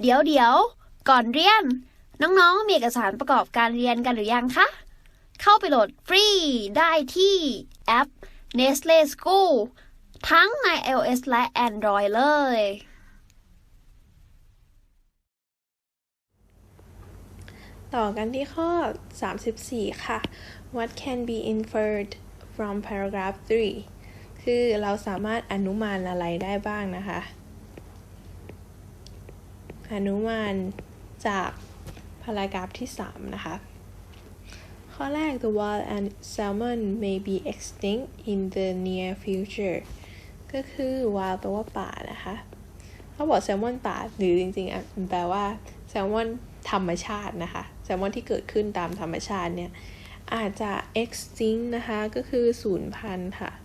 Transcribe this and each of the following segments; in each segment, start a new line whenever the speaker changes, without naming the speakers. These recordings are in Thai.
เดี๋ยวเดี๋ยวก่อนเรียน น้องๆ มีเอกสารประกอบการเรียนกันหรือยังคะ เข้าไปโหลดฟรีได้ที่แอป Nestle School ทั้งใน iOS และ Android เลย
ต่อกันที่ข้อ 34 ค่ะ What can be inferred from paragraph 3 คือเราสามารถอนุมานอะไรได้บ้างนะคะ อนุมานจากพารากราฟที่ 3 นะคะ ข้อแรก the wild and salmon may be extinct in the near future ก็คือ wild แปลว่าป่านะคะเขาบอกแซลมอนป่าหรือจริงๆอะแปลว่าแซลมอนธรรมชาตินะคะ แซลมอนที่เกิดขึ้นตามธรรมชาติเนี่ย อาจจะ extinct นะคะ ก็คือสูญพันธุ์ค่ะ อา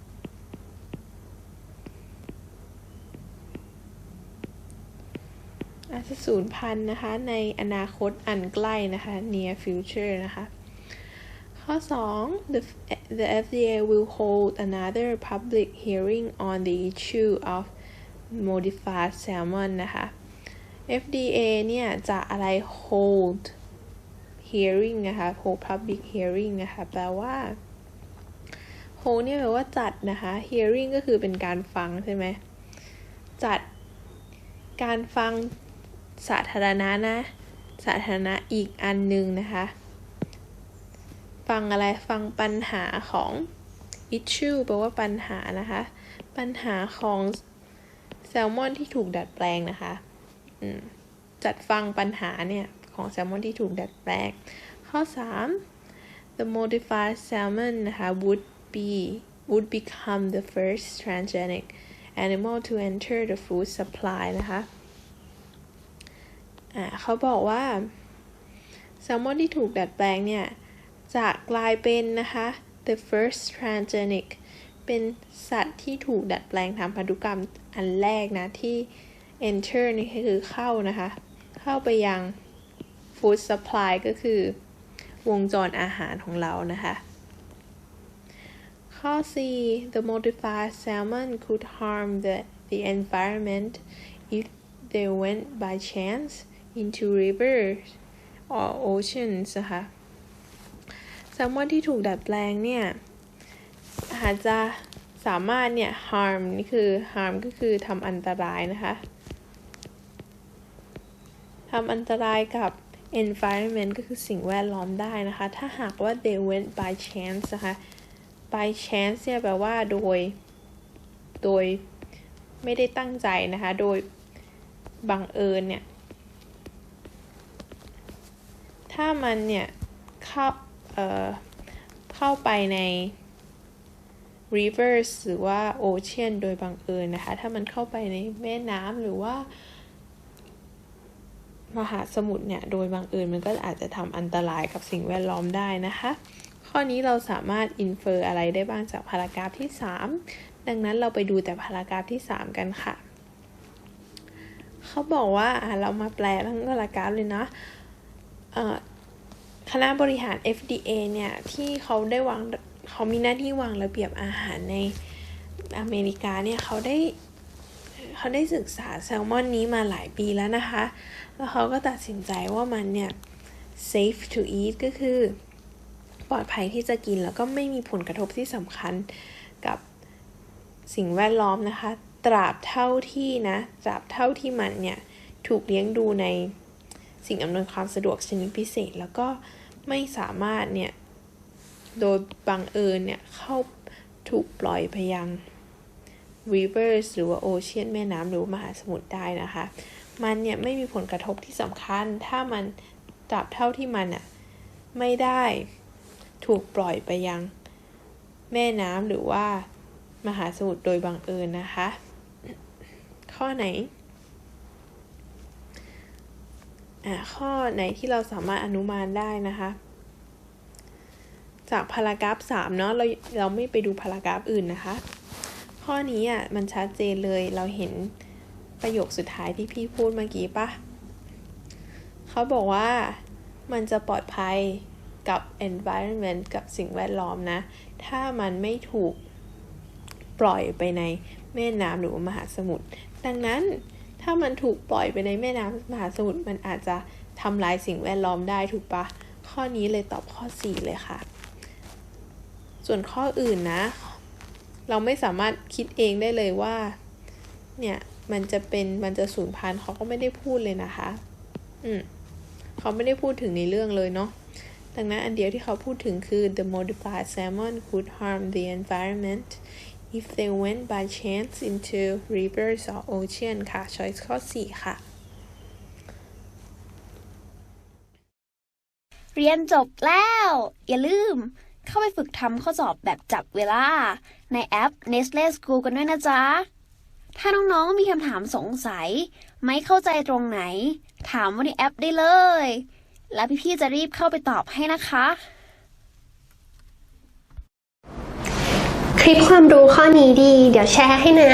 จจะ สูญพันธุ์นะคะ ในอนาคตอันใกล้นะคะ near future นะคะข้อ 2 the, the FDA will hold another public hearing on the issue of modified salmon นะคะ FDA เนี่ย จะอะไร hold hearing นะคะ hold public hearing นะคะ แปลว่า hold เนี่ยแปลว่าจัดนะคะ hearing ก็คือเป็นการฟังใช่ไหม จัดการฟัง สาธารณะนะ สาธารณะอีกอันหนึ่งนะคะ ฟังอะไรฟังปัญหาของ issue แปลว่าปัญหานะคะ ปัญหาของแซลมอนที่ถูกดัดแปลงนะคะจัดฟังปัญหาเนี่ย ของแซลมอนที่ถูกดัดแปลง ข้อ 3 the modified salmon นะคะ would be would become the first transgenic animal to enter the food supply นะคะ อ่าเขาบอกว่าแซลมอนที่ถูกดัดแปลงเนี่ยจะกลายเป็นนะคะ the first transgenic เป็นสัตว์ที่ถูกดัดแปลงทางพันธุกรรมอันแรกนะ ที่ enter นี่คือเข้านะคะ เข้าไปยัง food supply ก็คือวงจรอาหารของเรานะคะ ข้อ 4 the modified salmon could harm the the environment if they went by chance into rivers or oceans นะคะแซลมอนที่ถูกดัดแปลงเนี่ยอาจจะสามารถเนี่ย harm นี่คือ harm ก็คือทำอันตรายนะคะทำอันตรายกับ environment ก็คือสิ่งแวดล้อมได้นะคะ ถ้าหากว่า they went by chance นะคะ by chance เนี่ยแปลว่าโดย โดยไม่ได้ตั้งใจนะคะ โดยบังเอิญเนี่ย ถ้ามันเนี่ยเข้าเอ่อเข้าไปใน rivers หรือว่า ocean โดยบังเอิญนะคะ ถ้ามันเข้าไปในแม่น้ำหรือว่ามหาสมุทรเนี่ย โดยบังเอิญมันก็อาจจะทำอันตรายกับสิ่งแวดล้อมได้นะคะ ข้อนี้เราสามารถอินเฟอร์อะไรได้บ้างจากพารากราฟที่ 3 ดังนั้นเราไปดูแต่พารากราฟที่ 3 กันค่ะ เขาบอกว่าเรามาแปลทั้งพารากราฟเลยนะ คณะบริหาร FDA เนี่ยที่เขาได้วางเขามีหน้าที่วางระเบียบอาหารในอเมริกาเนี่ยเขาได้เขาได้ศึกษาแซลมอนนี้มาหลายปีแล้วนะคะ แล้วเขาก็ตัดสินใจว่ามันเนี่ย safe to eat ก็คือ ปลอดภัยที่จะกินแล้วก็ไม่มีผลกระทบที่สำคัญกับสิ่งแวดล้อมนะคะ ตราบเท่าที่นะ ตราบเท่าที่มันเนี่ย ถูกเลี้ยงดูใน สิ่งอำนวยความสะดวกชนิดพิเศษ แล้วก็ไม่สามารถเนี่ยโดยบังเอิญเนี่ยเข้าถูกปล่อยไปยัง rivers หรือว่า ocean แม่น้ำหรือมหาสมุทรได้นะคะ มันเนี่ยไม่มีผลกระทบที่สำคัญ ถ้ามันตราบเท่าที่มันอะไม่ได้ถูกปล่อยไปยังแม่น้ำหรือว่ามหาสมุทรโดยบังเอิญนะคะ ข้อไหน อ่า ข้อไหนที่เราสามารถอนุมานได้นะคะ จากพารากราฟสามเนาะเราเราไม่ไปดูพารากราฟอื่นนะคะ ข้อนี้อะมันชัดเจนเลยเราเห็นประโยคสุดท้ายที่พี่พูดเมื่อกี้ปะเขาบอกว่ามันจะปลอดภัยกับ environment กับสิ่งแวดล้อมนะ ถ้ามันไม่ถูกปล่อยไปในแม่น้ำหรือมหาสมุทรดังนั้น ถ้ามันถูกปล่อยไปในแม่น้ำมหาสมุทรมันอาจจะทำลายสิ่งแวดล้อมได้ถูกปะ ข้อนี้เลยตอบข้อ 4 เลยค่ะ ส่วนข้ออื่นนะ เราไม่สามารถคิดเองได้เลยว่า เนี่ย มันจะเป็นมันจะสูญพันธุ์เขาก็ไม่ได้พูดเลยนะคะ อืมเขาไม่ได้พูดถึงในเรื่องเลยเนาะดังนั้นอันเดียวที่เขาพูดถึงคือ the modified salmon could harm the environment if they went by chance into rivers or ocean ค่ะ choice ข้อ 4 ค่ะ
เรียนจบแล้ว อย่าลืมเข้าไปฝึกทำข้อสอบแบบจับเวลา ในแอป Nestle School กันด้วยนะจ๊ะ ถ้าน้องๆมีคำถามสงสัย ไม่เข้าใจตรงไหน ถามว่าในแอปได้เลย แล้วพี่ๆจะรีบเข้าไปตอบให้นะคะ
ลิปความรู้ข้อนี้ดี เดี๋ยวแชร์ให้นะ